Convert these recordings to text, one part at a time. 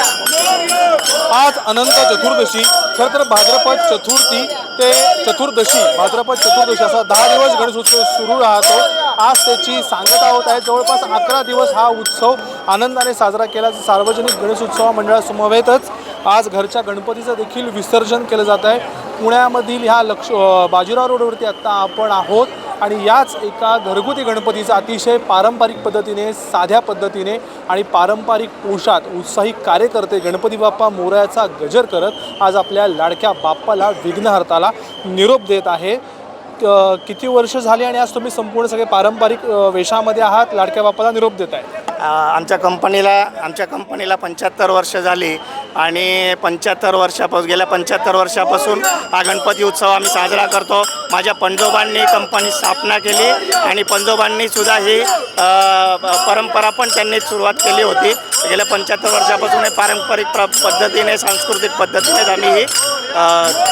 आज अनंत चतुर्दशी. खरं तर भाद्रपद चतुर्थी ते चतुर्दशी भाद्रपद चतुर्दशी असा दहा दिवस गणेश उत्सव सुरू राहतो. आज त्याची सांगता होत आहे. जवळपास अकरा दिवस हा उत्सव आनंदाने साजरा केला सार्वजनिक गणेश उत्सव मंडळासमवेतच आज घरच्या गणपतीचं देखील विसर्जन केलं जात आहे. पुण्यामधील ह्या लक्ष बाजीराव रोडवरती आत्ता आपण आहोत. आणि याच एका घरगुती गणपतीचा अतिशय पारंपरिक पद्धतीने साध्या पद्धतीने आणि पारंपरिक पोशात उत्साही कार्यकर्ते गणपती बाप्पा मोरयाचा गजर करत आज आपल्या लाडक्या बाप्पाला विघ्नहर्ताला निरोप देत आहे. क- किती वर्ष झाली आणि आज तुम्ही संपूर्ण सगळे पारंपरिक वेशामध्ये आहात लाडक्या बाप्पाला निरोप देत आहे आमच्या कंपनीला आमच्या कंपनीला पंच्याहत्तर वर्ष झाली आणि पंच्याहत्तर वर्षापासून गेल्या पंच्याहत्तर वर्षापासून हा गणपती उत्सव आम्ही साजरा करतो. माझ्या पंजोबांनी कंपनी स्थापना केली आणि पंजोबांनीसुद्धा ही परंपरा पण त्यांनी सुरुवात केली होती. गेल्या पंच्याहत्तर वर्षापासून हे पारंपरिक प्र पद्धतीने सांस्कृतिक पद्धतीनेच आम्ही ही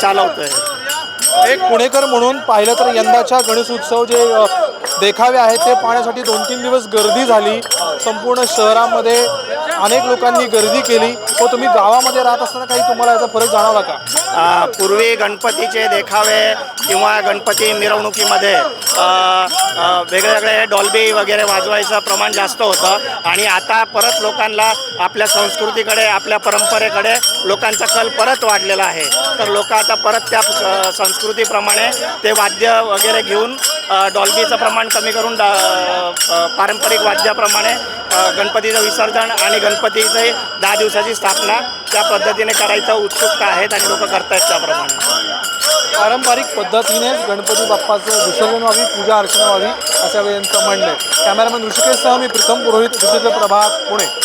चालवतो आहे एक पुणेकर म्हणून पाहिलं तर यंदाच्या गणेश उत्सव जे देखावे आहेत. ते पाहण्यासाठी दोन तीन दिवस गर्दी झाली. संपूर्ण शहरामध्ये अनेक लोकांनी गर्दी केली. व तुम्ही गावामध्ये राहत असताना काही तुम्हाला याचा फरक जाणवला का? पूर्वी गणपतीचे देखावे किंवा गणपती मिरवणुकीमध्ये वेगळेवेगळे वेगवेगळे डॉल्बी वगैरे वाजवायचं प्रमाण जास्त होतं. आणि आता परत लोकांना आपल्या संस्कृतीकडे आपल्या परंपरेकडे लोकांचा कल परत वाढलेला आहे. तर लोक आता परत त्या संस्कृतीप्रमाणे ते वाद्य वगैरे घेऊन डॉल्बीचं प्रमाण कमी करून डा- पारंपरिक वाद्याप्रमाणे गणपतीचं विसर्जन आणि गणपतीचे दहा दिवसाची स्थापना त्या पद्धतीने करायचं उत्सुकता आहेत आणि लोक करतायत त्याप्रमाणे. पारंपरिक पद्धतीनेच गणपती बाप्पाचं विसर्जन व्हावी पूजा अर्चना व्हावी असं वेळेचं म्हणणं आहे कॅमेरामॅन ऋषिकेशसह मी प्रथम पुरोहित डिजिटल प्रभात पुणे.